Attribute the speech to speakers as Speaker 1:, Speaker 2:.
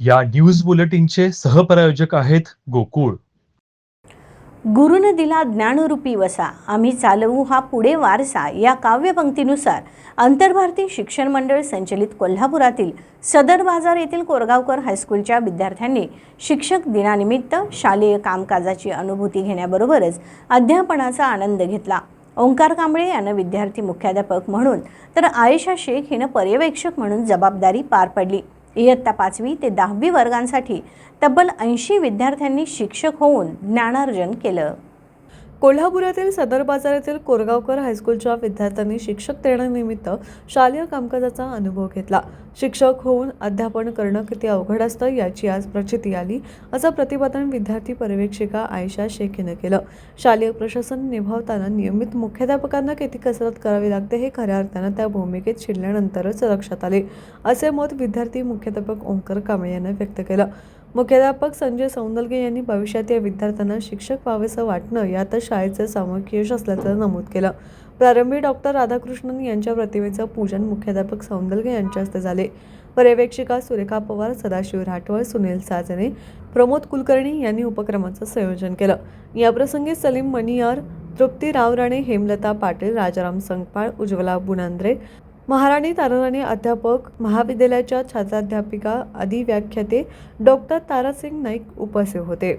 Speaker 1: या न्यूज बुलेटिनचे सहप्रायोजक आहेत गोकुळ.
Speaker 2: गुरुनं दिला ज्ञानरूपी वसा. आम्ही चालवू हा पुढे वारसा या काव्यपंक्तीनुसार. आंतरभारती शिक्षण मंडळ संचलित कोल्हापुरातील सदर बाजार येथील कोरगावकर हायस्कूलच्या विद्यार्थ्यांनी शिक्षक दिनानिमित्त शालेय कामकाजाची अनुभूती घेण्याबरोबरच अध्यापनाचा आनंद घेतला. ओंकार कांबळे यानं विद्यार्थी मुख्याध्यापक म्हणून तर आयशा शेख हिनं पर्यवेक्षक म्हणून जबाबदारी पार पडली. इयत्ता पाचवी ते दहावी वर्गांसाठी तब्बल ऐंशी विद्यार्थ्यांनी शिक्षक होऊन ज्ञानार्जन केलं.
Speaker 3: कोल्हापुरातील सदर बाजारातील कोरगावकर हायस्कूलच्या विद्यार्थ्यांनी शिक्षक देण्यानिमित्त शालेय कामकाजाचा अनुभव घेतला. शिक्षक होऊन अध्यापन करणं किती अवघड असतं याची आज प्रचिती आली असं प्रतिपादन विद्यार्थी पर्यवेक्षिका आयशा शेख हिनं केलं. शालेय प्रशासन निभावताना नियमित मुख्याध्यापकांना किती कसरत करावी लागते हे खऱ्या अर्थानं त्या भूमिकेत शिरल्यानंतरच लक्षात आले असे मत विद्यार्थी मुख्याध्यापक ओंकर कांबळे यांनी व्यक्त केलं. मुख्याध्यापक संजय सौंदलगे यांनी भविष्यात या विद्यार्थ्यांना शिक्षक व्हावेसं वाटणं यातच शाळेचं सामूहिक यश असल्याचं नमूद केलं. प्रारंभी डॉक्टर राधाकृष्णन यांच्या प्रतिमेचं पूजन मुख्याध्यापक सौंदलगे यांच्या हस्ते झाले. पर्यवेक्षिका सुरेखा पवार सदाशिव राठवळ सुनील साजने प्रमोद कुलकर्णी यांनी उपक्रमाचं संयोजन केलं. याप्रसंगी सलीम मणियार तृप्ती रावराणे हेमलता पाटील राजाराम संगपाळ उज्ज्वला बुनांद्रे महाराणी ताराराणी अध्यापक महाविद्यालयाच्या छात्राध्यापिका आदी व्याख्याते डॉक्टर तारासिंग नाईक उपस्थित होते.